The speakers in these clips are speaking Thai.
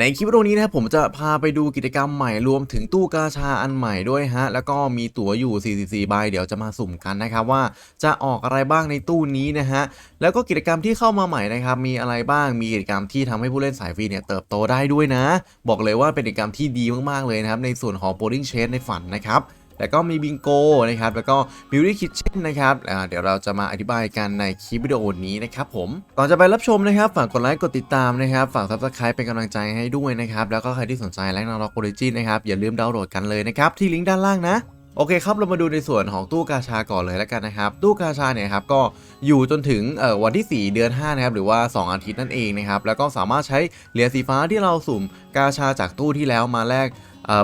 ในคลิปวิดีโอนี้นะครับผมจะพาไปดูกิจกรรมใหม่รวมถึงตู้กาชาอันใหม่ด้วยฮะ แล้วก็มีตั๋วอยู่ 44 ใบเดี๋ยวจะมาสุ่มกันนะครับว่าจะออกอะไรบ้างในตู้นี้นะฮะ แล้วก็กิจกรรมที่เข้ามาใหม่นะครับมีอะไรบ้างมีกิจกรรมที่ทำให้ผู้เล่นสายฟรีเนี่ยเติบโตได้ด้วยนะ บอกเลยว่าเป็นกิจกรรมที่ดีมากๆเลยนะครับในส่วนของโบลิ่งเชนในฝันนะครับ แล้วก็มีบิงโกนะครับ แล้วก็ Beauty Kitchen นะครับเดี๋ยวเราจะมาอธิบายกันในคลิปวิดีโอนี้นะครับผม ก่อนจะไปรับชมนะครับ ฝากกดไลค์ กดติดตามนะครับ ฝาก Subscribe เป็นกำลังใจให้ด้วยนะครับ แล้วก็ใครที่สนใจแลกนาล็อกโอริจินนะครับ อย่าลืมดาวน์โหลดกันเลยนะครับ ที่ลิงก์ด้านล่างนะโอเคครับ เรามาดูในส่วนของตู้กาชาก่อนเลยแล้วกันนะครับ ตู้กาชาเนี่ยครับก็อยู่จนถึงวันที่ 4 เดือน5นะครับหรือว่า 2 อาทิตย์นั่นเองนะครับแล้วก็สามารถใช้เหรียญสีฟ้าที่เราสุ่มกาชาจากตู้ที่แล้วมาแลก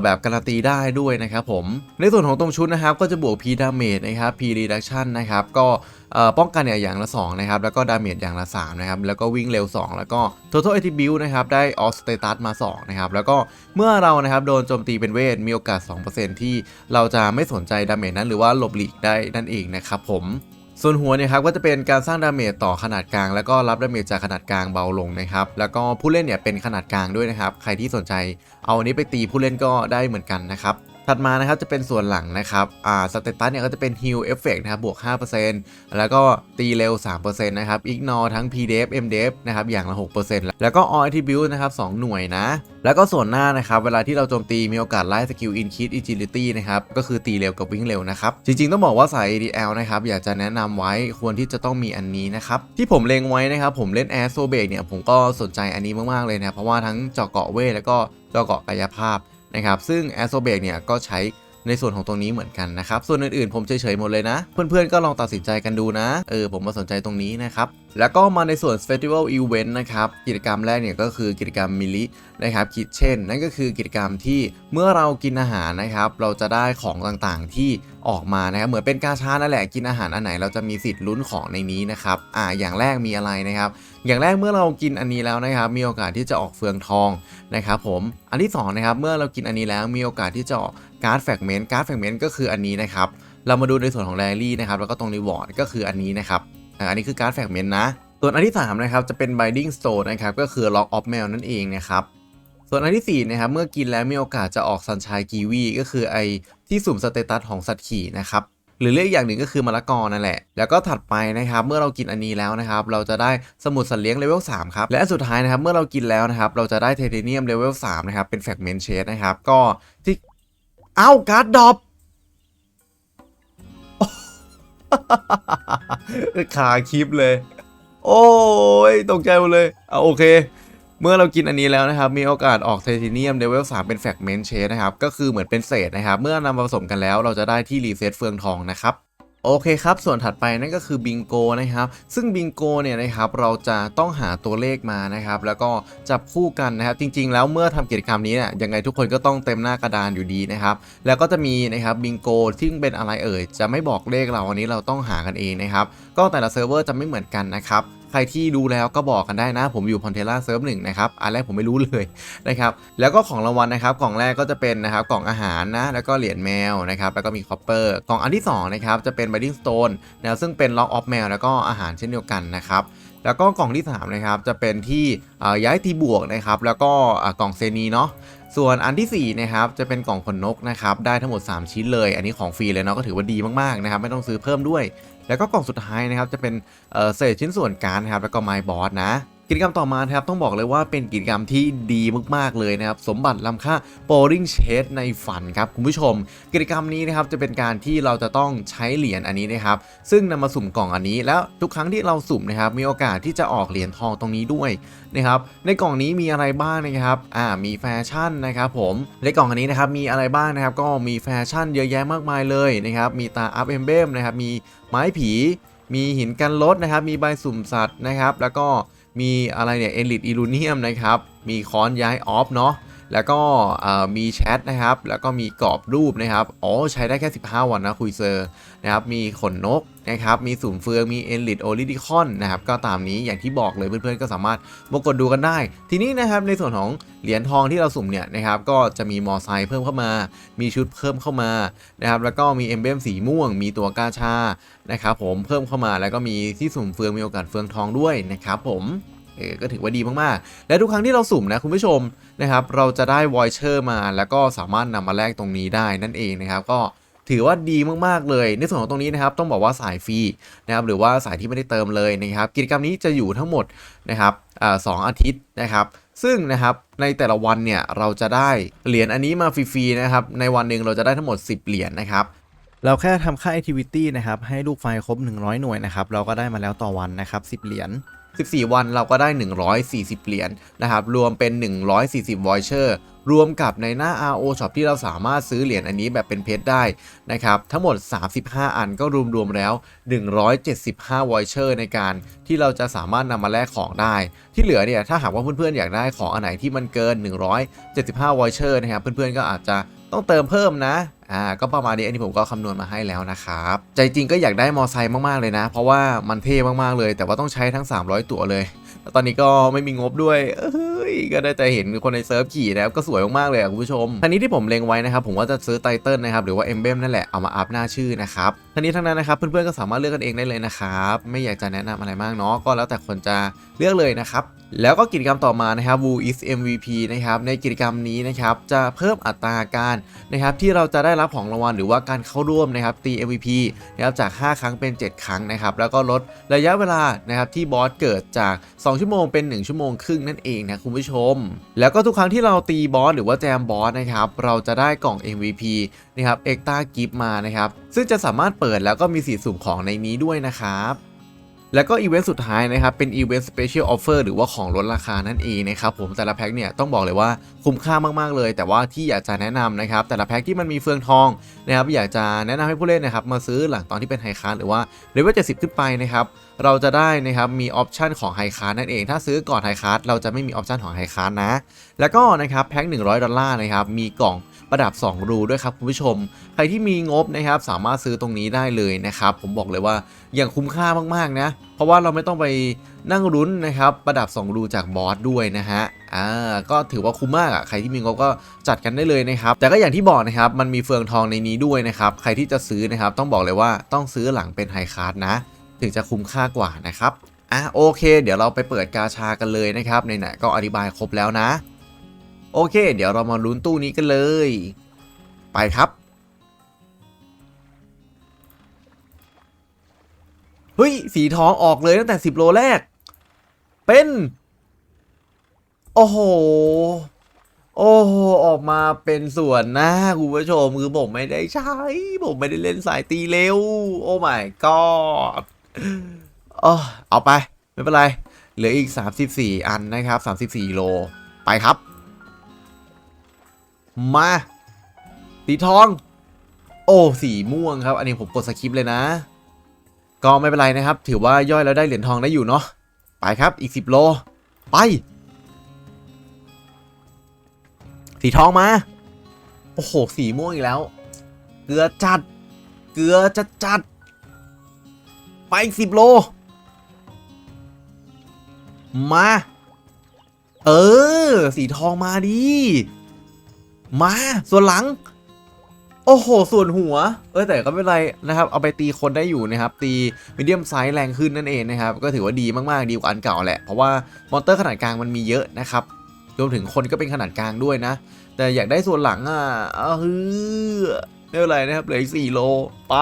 แบบการันตีได้ด้วยนะครับผม ในส่วนของตรงชุดนะครับก็จะบวก P damage นะครับ P reduction นะครับก็ป้องกันเนี่ยอย่างละ 2 นะครับ แล้วก็ damage อย่างละ 3 นะครับ แล้วก็วิ่งเร็ว 2 แล้วก็ total attribute นะครับ ได้ off status มา 2 นะครับ แล้วก็เมื่อเรานะครับโดนโจมตีเป็นเวท มีโอกาส 2%ที่เราจะไม่สนใจ damage นั้นหรือว่าหลบหลีกได้นั่นเองนะครับผม ส่วนหัวเนี่ยครับก็จะเป็นการสร้างดาเมจต่อขนาดกลาง แล้วก็รับดาเมจจากขนาดกลางเบาลงนะครับแล้วก็ผู้เล่นเนี่ยเป็นขนาดกลางด้วยนะครับใครที่สนใจ เอาอันนี้ไปตีผู้เล่นก็ได้เหมือนกันนะครับ ถัดมานะครับจะเป็นส่วนหลังนะครับ อ่าสเตตัสเนี่ยก็จะเป็น heal effect นะครับบวก 5%แล้วก็ตีเร็ว 3%นะครับ ignore ทั้ง pdf mdf นะครับอย่างละ 6%แล้วก็ all attribute นะครับ 2 หน่วยนะ แล้วก็ส่วนหน้านะครับ เวลาที่เราโจมตีมีโอกาสไล่สกิล increase agility นะครับ ก็คือตีเร็วกับวิ่งเร็วนะครับ จริงๆ ต้องบอกว่าสาย ADL นะครับ อยากจะแนะนำไว้ควรที่จะต้องมีอันนี้นะครับ ที่ผมเล็งไว้นะครับ ผมเล่น Air s o b a เนี่ยผมก็สนใจอันนี้มากๆเลยนะเพราะว่าทั้งเจาะเกาะเวทแล้วก็เจาะเกาะกายภาพ นะครับซึ่ง a s o b a k เนี่ยก็ใช้ในส่วนของตรงนี้เหมือนกันนะครับ ส่วนอื่นๆ ผมเฉยๆหมดเลยนะ เพื่อนๆก็ลองตัดสินใจกันดูนะ เออผมมาสนใจตรงนี้นะครับ แล้วก็มาในส่วน Festival Event นะครับ กิจกรรมแรกเนี่ยก็คือกิจกรรมมิลินะครับคิดเช่น นั่นก็คือกิจกรรมที่เมื่อเรากินอาหารนะครับ เราจะได้ของต่างๆที่ออกมานะครับ เหมือนเป็นกาชานั่นแหละกินอาหารอันไหน เราจะมีสิทธิ์ลุ้นของในนี้นะครับอ่าอย่างแรกมีอะไรนะครับ อย่างแรกเมื่อเรากินอันนี้แล้วนะครับ มีโอกาสที่จะออกเฟืองทองนะครับ ผมอันที่สองนะครับเมื่อเรากินอันนี้แล้วมีโอกาสที่จะออกการ์ดแฟกเมนต์การ์ดแฟกเมนต์ก็คืออันนี้นะครับเรามาดูในส่วนของแรลลี่นะครับแล้วก็ตรงรีวอร์ดก็คืออันนี้นะครับ อันนี้คือการ์ดแฟกเมนต์นะส่วนอันที่สามนะครับจะเป็น binding stone นะครับก็คือ lock of mail นั่นเองนะครับส่วนอันที่สี่นะครับเมื่อกินแล้วมีโอกาสจะออกซันช e กีวีก็คือไอที่สุ่มสเตตัสของสัตว์ขี่นะครับหรือเรียกอย่างหนึ่งก็คือมะละกอนั่นแหละ แล้วก็ถัดไปนะครับเมื่อเรากินอันนี้แล้วนะครับเราจะได้สมุดสัตว์เลี้ยงเลเวล3ครับและอันสุดท้ายนะครับเมื่อเรากินแล้วนะครับเราจะได้เทเทเนียมเลเวล3นะครับเป็นแฟกเมนต์เชดนะครับก็ที่เอ้าการ์ดดรอป ขาคลิปเลย โอ้ยตกใจหมดเลยเอาโอเคเมื่อเรากินอันนี้แล้วนะครับ มีโอกาสออกไทเทเนียมเลเวล3เป็นแฟกเมนต์เชนนะครับ ก็คือเหมือนเป็นเศษนะครับ เมื่อนำมาผสมกันแล้วเราจะได้ที่รีเซ็ตเฟืองทองนะครับ โอเคครับ ส่วนถัดไปนั่นก็คือบิงโกนะครับ ซึ่งบิงโกเนี่ยนะครับเราจะต้องหาตัวเลขมานะครับ แล้วก็จับคู่กันนะครับ จริง ๆ แล้วเมื่อทำกิจกรรมนี้เนี่ยยังไงทุกคนก็ต้องเต็มหน้ากระดานอยู่ดีนะครับ แล้วก็จะมีนะครับบิงโกที่งเป็นอะไรเอ่ย จะไม่บอกเลขเราอันนี้เราต้องหากันเองนะครับ ก็แต่ละเซิร์ฟเวอร์จะไม่เหมือนกันนะครับ ใครที่ดูแล้วก็บอกกันได้นะ ผมอยู่พอนเทล่าเซิร์ฟหนึ่งนะครับอันแรกผมไม่รู้เลยนะครับแล้วก็ของรางวัลนะครับกล่องแรกก็จะเป็นนะครับกล่องอาหารนะแล้วก็เหรียญแมวนะครับแล้วก็มีคอปเปอร์กล่องอันที่2นะครับจะเป็น Binding Stone นะซึ่งเป็น Lock of Mail แล้วก็อาหารเช่นเดียวกันนะครับแล้วก็กล่องที่3นะครับจะเป็นที่ย้ายตีบวกนะครับแล้วก็กล่องเซนีเนาะ ส่วนอันทีสี่4นะครับจะเป็นกล่องขนนกนะครับได้ทั้งหมด 3 ชิ้นเลย อันนี้ของฟรีเลยเนาะก็ถือว่าดีมากๆนะครับไม่ต้องซื้อเพิ่มด้วย แล้วก็กล่องสุดท้ายนะครับจะเป็นเศษชิ้นส่วนการดนะครับแล้วก็ไมบอสนะ กิจกรรมต่อมาครับต้องบอกเลยว่าเป็นกิจกรรมที่ดีมากๆเลยนะครับสมบัติล้ำค่า Bowling Chase ในฝันครับคุณผู้ชม กิจกรรมนี้นะครับจะเป็นการที่เราจะต้องใช้เหรียญอันนี้นะครับซึ่งนำมาสุ่มกล่องอันนี้ แล้วทุกครั้งที่เราสุ่มนะครับมีโอกาสที่จะออกเหรียญทองตรงนี้ด้วยนะครับในกล่องนี้มีอะไรบ้างนะครับอ่ามีแฟชั่นนะครับผมในกล่องอันนี้นะครับมีอะไรบ้างนะครับก็มีแฟชั่นเยอะแยะมากมายเลยนะครับมีตาอัพเอมเบมนะครับมีไม้ผี มีหินกันลดนะครับมีใบสุ่มสัตว์นะครับแล้วก็ มีอะไรเนี่ยเอลิทอิลูเนียมนะครับ มีค้อนย้ายออฟเนาะ แล้วก็มีแชทนะครับ แล้วก็มีกรอบรูปนะครับ อ๋อ ใช้ได้แค่ 15 วันนะคุยเซอร์นะครับ มีขนนกนะครับ มีสุ่มเฟือง มีเอลิทโอลิดิคอนนะครับ ก็ตามนี้อย่างที่บอกเลยเพื่อนๆ ก็สามารถมากดดูกันได้ ทีนี้นะครับในส่วนของเหรียญทองที่เราสุ่มเนี่ยนะครับ ก็จะมีมอไซค์เพิ่มเข้ามา มีชุดเพิ่มเข้ามานะครับ แล้วก็มีเอมเบมสีม่วง มีตัวกาชา นะครับผม เพิ่มเข้ามา แล้วก็มีที่สุ่มเฟือง มีโอกาสเฟืองทองด้วยนะครับผม ก็ถือว่าดีมากๆ และทุกครั้งที่เราสุ่มนะคุณผู้ชมนะครับเราจะได้วอยเชอร์มา แล้วก็สามารถนำมาแลกตรงนี้ได้นั่นเองนะครับก็ถือว่าดีมากๆเลย ในส่วนของตรงนี้นะครับต้องบอกว่าสายฟรีนะครับหรือว่าสายที่ไม่ได้เติมเลยนะครับกิจกรรมนี้จะอยู่ทั้งหมดนะครับสองอาทิตย์นะครับซึ่งนะครับในแต่ละวันเนี่ยเราจะได้เหรียญอันนี้มาฟรีๆนะครับในวันหนึ่งเราจะได้ทั้งหมด 10 เหรียญนะครับเราแค่ทำค่า activity นะครับให้ลูกไฟครบ 100 หน่วยนะครับเราก็ได้มาแล้วต่อวันนะครับ 10 เหรียญ 14 วันเราก็ได้ 140 เหรียญนะครับ รวมเป็น 140 voucher รวมกับในหน้า RO Shop ที่เราสามารถซื้อเหรียญอันนี้แบบเป็นเพชรได้นะครับ ทั้งหมด 35 อันก็รวมๆแล้ว 175 voucher ในการที่เราจะสามารถนำมาแลกของได้ ที่เหลือเนี่ยถ้าหากว่าเพื่อนๆอยากได้ของอันไหนที่มันเกิน 175 voucher นะครับ เพื่อนๆก็อาจจะต้องเติมเพิ่มนะ อ่าก็ประมาณนี้อันนี้ผมก็คำนวณมาให้แล้วนะครับใจจริงก็อยากได้มอไซค์มากๆเลยนะ เพราะว่ามันเท่มากๆเลย แต่ว่าต้องใช้ทั้ง 300 ตัวเลย ตอนนี้ก็ไม่มีงบด้วยเอ้ยก็ได้แต่เห็นคนในเซิร์ฟขี่นะครับก็สวยมากๆเลยคุณผู้ชมทันนี้ที่ผมเล็งไว้นะครับผมว่าจะซื้อไตเติลนะครับหรือว่าเอมเบมนั่นแหละเอามาอัพหน้าชื่อนะครับทันนี้ทั้งนั้นนะครับเพื่อนๆก็สามารถเลือกกันเองได้เลยนะครับไม่อยากจะแนะนำอะไรมากเนาะก็แล้วแต่คนจะเลือกเลยนะครับแล้วก็กิจกรรมต่อมานะครับ Woo is MVP นะครับในกิจกรรมนี้นะครับจะเพิ่มอัตราการนะครับที่เราจะได้รับของรางวัลหรือว่าการเข้าร่วมนะครับตี MVP นะครับจาก 5 ครั้งเป็น 7 ครั้งนะครับแล้วก็ลดระยะเวลานะครับที่บอสเกิดจาก2ชั่วโมงเป็น 1 ชั่วโมงครึ่งนั่นเองนะคุณผู้ชม แล้วก็ทุกครั้งที่เราตีบอสหรือว่าแจมบอสนะครับเราจะได้กล่อง MVP นะครับเอ็กตากิฟมานะครับซึ่งจะสามารถเปิดแล้วก็มีสีสุ่มของในนี้ด้วยนะครับ แล้วก็อีเวนต์สุดท้ายนะครับเป็นอีเวนต์สเปเชียลออฟเฟอร์หรือว่าของลดราคานั่นเองนะครับผมแต่ละแพ็คเนี่ยต้องบอกเลยว่าคุ้มค่ามากๆเลย แต่ว่าที่อยากจะแนะนำนะครับแต่ละแพ็คที่มันมีเฟืองทองนะครับอยากจะแนะนำให้ผู้เล่นนะครับมาซื้อหลังตอนที่เป็นไฮคาร์หรือว่าเลเวล70ขึ้นไปนะครับเราจะได้นะครับมีออปชันของไฮคาร์นั่นเองถ้าซื้อก่อนไฮคาร์เราจะไม่มีออปชันของไฮคาร์นะแล้วก็นะครับแพ็ค100 ดอลลาร์นะครับมีกล่อง ประดับ 2 รูด้วยครับคุณผู้ชม ใครที่มีงบนะครับสามารถซื้อตรงนี้ได้เลยนะครับผมบอกเลยว่าอย่างคุ้มค่ามากๆนะ เพราะว่าเราไม่ต้องไปนั่งรุ้นนะครับประดับ 2 รูจากบอสด้วยนะฮะอ่าก็ถือว่าคุ้มมากอะใครที่มีงบก็จัดกันได้เลยนะครับแต่ก็อย่างที่บอกนะครับมันมีเฟืองทองในนี้ด้วยนะครับใครที่จะซื้อนะครับต้องบอกเลยว่าต้องซื้อหลังเป็นไฮคาร์ดนะ ถึงจะคุ้มค่ากว่านะครับอะโอเค เดี๋ยวเราไปเปิดกาชากันเลยนะครับไหนๆก็อธิบายครบแล้วนะ โอเค เดี๋ยวเรามาลุ้นตู้นี้กันเลย ไปครับ เฮ้ย สีทองออกเลยตั้งแต่ 10 โลแรก เป็น โอ้โห โอ้โห ออกมาเป็นส่วนหน้าคุณผู้ชม คือผมไม่ได้ใช้ ผมไม่ได้เล่นสายตีเร็ว โอ้ my god เออเอาไป ไม่เป็นไร เหลืออีก 34 อันนะครับ 34โล ไปครับ มาสีทอง โอ้สีม่วงครับ อันนี้ผมกดสคริปต์เลยนะ ก็ไม่เป็นไรนะครับ ถือว่าย่อยแล้วได้เหรียญทองได้อยู่เนาะไปครับอีก 10 โล ไป สีทองมา โอ้โห สีม่วงอีกแล้ว เกลือจัด เกลือจัดจัด ไปอีก10โล มา เออ สีทองมาดิ มาส่วนหลัง โอ้โห ส่วนหัว เออแต่ก็ไม่เป็นไรนะครับ เอาไปตีคนได้อยู่นะครับ ตีมีเดียมไซส์แรงขึ้นนั่นเองนะครับ ก็ถือว่าดีมาก ๆ ดีกว่าอันเก่าแหละ เพราะว่ามอนเตอร์ขนาดกลางมันมีเยอะนะครับรวมถึงคนก็เป็นขนาดกลางด้วยนะ แต่อยากได้ส่วนหลังอะเอ้าวฮือไม่เป็นไรนะครับเหลืออีกสี่โลไป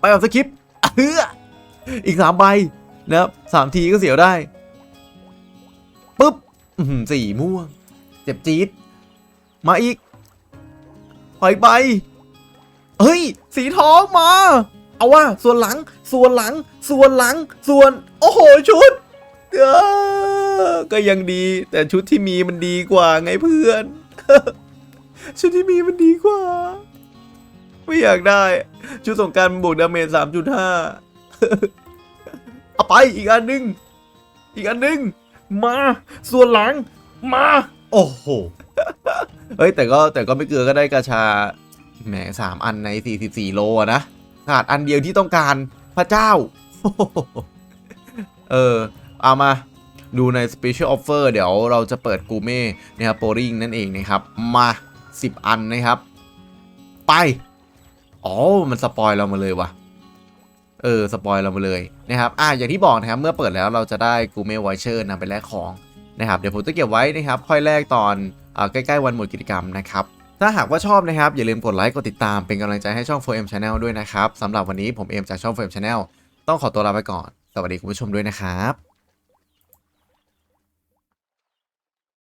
ไปแบบสคริปต์อะฮืออีกสามใบนะครับสามทีก็เสียวได้ปุ๊บสี่ม่วง เจ็บจี๊ดมาอีกปล่อยไปเฮ้ย สีทองมา เอาว่าส่วนหลัง ส่วนหลัง ส่วนหลัง ส่วน โอ้โห ชุดเออก็ยังดี แต่ชุดที่มีมันดีกว่าไงเพื่อน ชุดที่มีมันดีกว่า ไม่อยากได้ ชุดสงกรารบวกดาเมจสามจุดห้าเอาไปอีกอันหนึง อีกอันหนึง มา ส่วนหลัง มา โอ้โห เฮ้ยแต่ก็แต่ก็ไม่เกลือก็ได้กระชาแหมสามอันใน 44 โลอะนะขาดอันเดียวที่ต้องการพระเจ้า เออ เอามาดูใน Special Offer เดี๋ยวเราจะเปิดกูเม่นะครับโปริงนั่นเองนะครับ มา 10 อันนะครับ ไป อ๋อ มันสปอยเรามาเลยว่ะ เออ สปอยเรามาเลยนะครับ อะอย่างที่บอกนะครับ เมื่อเปิดแล้วเราจะได้กูเมลไวเชอร์นำไปแลกของ นะครับเดี๋ยวผมจะเก็บไว้นะครับค่อยแลกตอนใกล้ๆวันหมดกิจกรรมนะครับถ้าหากว่าชอบนะครับอย่าลืมกดไลค์กดติดตามเป็นกำลังใจให้ช่อง 4M Channel ด้วยนะครับสำหรับวันนี้ผมเอมจากช่อง 4M Channel ต้องขอตัวลาไปก่อน สวัสดีคุณผู้ชมด้วยนะครับ